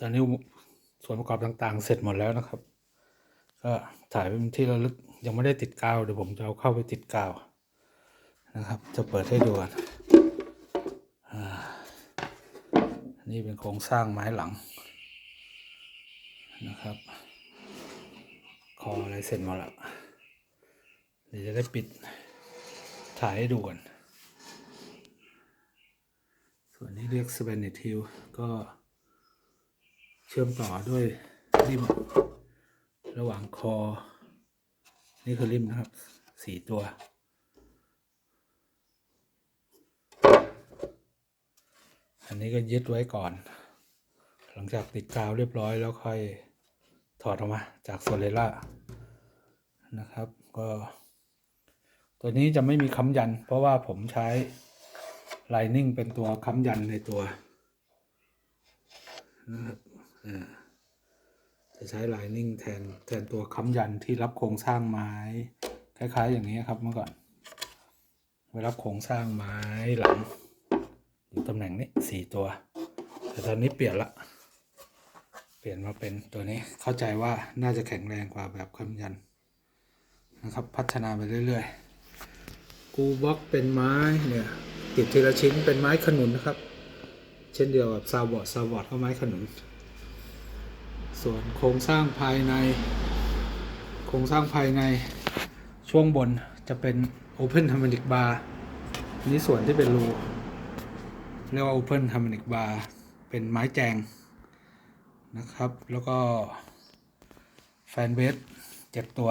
ตอนนี้ส่วนประกอบต่างๆ เสร็จหมดแล้วนะครับ ก็ถ่ายเป็นที่ระลึกยังไม่ได้ติดกาวเดี๋ยวผมจะเอาเข้าไปติดกาวนะครับ จะเปิดให้ดูก่อนนี่เป็นโครงสร้างไม้หลังนะครับ คออะไรเสร็จหมดแล้วเดี๋ยวจะได้ปิดถ่ายให้ดูก่อนส่วนนี้เรียก s p a n i t Hill ก็ เชื่อมต่อด้วยริม ระหว่างคอ นี่คือริมนะครับสี่ตัวอันนี้ก็ยึดไว้ก่อน หลังจากติดกาวเรียบร้อยแล้วค่อยถอดออกมาจากโซเลล่านะครับ ก็ ตัวนี้จะไม่มีค้ำยัน เพราะว่าผมใช้ Lining เป็นตัวค้ำยันในตัวนะครับ จะใช้ Lining แทนแทนตัวค้ำยันที่รับโครงสร้างไม้ คล้าย ๆ อย่างนี้ครับเมื่อก่อนไว้รับโครงสร้างไม้หลัง อยู่ตำแหน่งนี้สี่ตัว แต่ตอนนี้เปลี่ยนละ เปลี่ยนมาเป็นตัวนี้เข้าใจว่าน่าจะแข็งแรงกว่าแบบค้ำยันนะครับ พัฒนาไปเรื่อย ๆ กูบล็อกเป็นไม้เนี่ยติดทีละชิ้นเป็นไม้ขนุนนะครับ เช่นเดียวกับซาวบอร์ดซาวบอร์ดก็ไม้ขนุน ส่วนโครงสร้างภายใน โครงสร้างภายในช่วงบนจะเป็น Open Harmonic Bar นี้ส่วนที่เป็นรูเรียกว่า Open Harmonic Bar เป็นไม้แจงนะครับ แล้วก็แฟนเบสเจ็ดตัว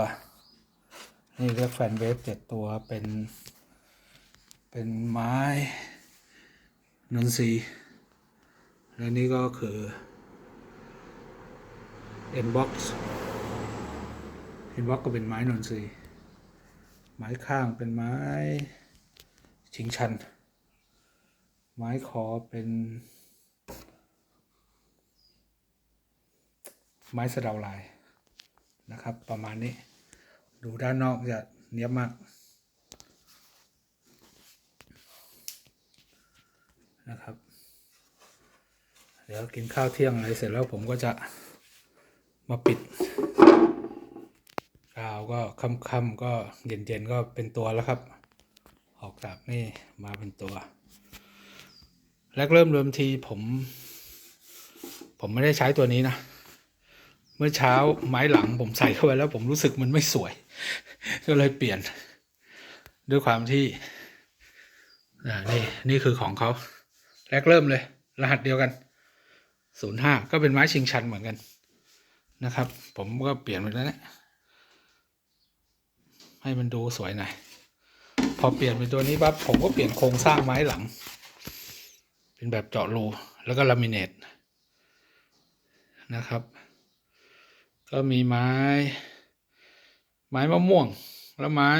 นี่เรียกแฟนเบสเจ็ดตัวเป็น เป็นไม้นนทรีและนี่ก็คือ Nbox Nbox ก็เป็นไม้นนทรีย์ไม้ข้างเป็นไม้ชิงชัน ไม้คอเป็น ไม้สะเดาลายนะครับ ประมาณนี้ ดูด้านนอกจะเนี้ยบมากนะครับ เดี๋ยวกินข้าวเที่ยงอะไรเสร็จแล้วผมก็จะ มาปิดกาวก็ค่ำๆก็เย็นๆก็เป็นตัวแล้วครับ ออกจากนี่มาเป็นตัว แรกเริ่มเริ่มทีผม ผมไม่ได้ใช้ตัวนี้นะ เมื่อเช้าไม้หลังผมใส่เข้าไปแล้วผมรู้สึกมันไม่สวย ก็เลยเปลี่ยน ด้วยความที่นี่นี่คือของเขาแรกเริ่มเลย รหัสเดียวกันศูนย์ห้าก็เป็นไม้ชิงชันเหมือนกัน นะครับ ผมก็เปลี่ยนไปแล้วนี่ยให้มันดูสวยหน่อยพอเปลี่ยนเป็นตัวนี้ปั๊บผมก็เปลี่ยนโครงสร้างไม้หลัง เป็นแบบเจาะรูแล้วก็ลามิเนตนะครับ ก็มีไม้ ไม้มะม่วง แล้วไม้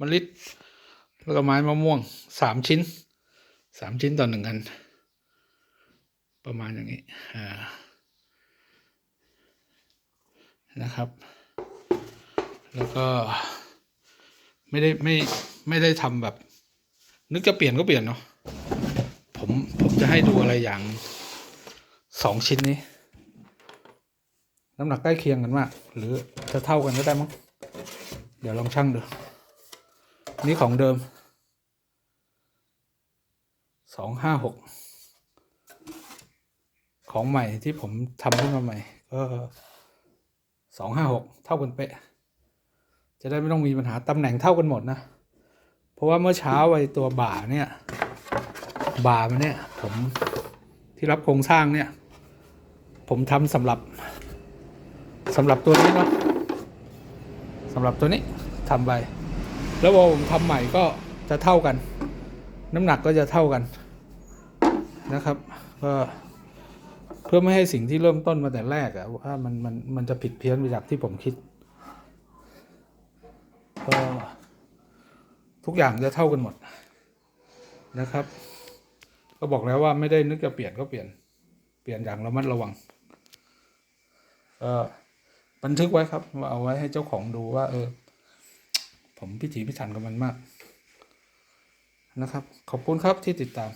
มะลิดแล้วก็ไม้มะม่วงสามชิ้นสามชิ้นต่อหนึ่งอัน ประมาณอย่างนี้อ่า นะครับ แล้วก็ไม่ได้ไม่ไม่ได้ทำแบบ นึกจะเปลี่ยนก็เปลี่ยนเนาะผมผมจะให้ดูอะไรอย่างสองชิ้นนี้ น้ำหนักใกล้เคียงกันมาก หรือจะเท่ากันก็ได้มั้งเดี๋ยวลองชั่งดู นี่ของเดิมสองห้าหกของใหม่ที่ผมทำขึ้นมาใหม่ก็ สองห้าหกเท่ากันเป๊ะ จะได้ไม่ต้องมีปัญหาตำแหน่งเท่ากันหมดนะ เพราะว่าเมื่อเช้าไอ้ตัวบ่าเนี่ย บ่ามันเนี่ย ผมที่รับโครงสร้างเนี่ย ผมทำสำหรับสำหรับตัวนี้เนาะสำหรับตัวนี้ทำไปแล้วพอผมทำใหม่ก็จะเท่ากัน น้ำหนักก็จะเท่ากันนะครับ ก็ พื่อไม่ให้สิ่งที่เริ่มต้นมาแต่แรกอะว่ามันมันมันจะผิดเพี้ยนไปจากที่ผมคิดก็ทุกอย่างจะเท่ากันหมดนะครับ ก็บอกแล้วว่าไม่ได้นึกจะเปลี่ยนก็เปลี่ยน เปลี่ยนอย่างระมัดระวังก็บันทึกไว้ครับว่าเอาไว้ให้เจ้าของดูว่า เออ ผมพิถีพิถันกับมันมากนะครับ ขอบคุณครับที่ติดตาม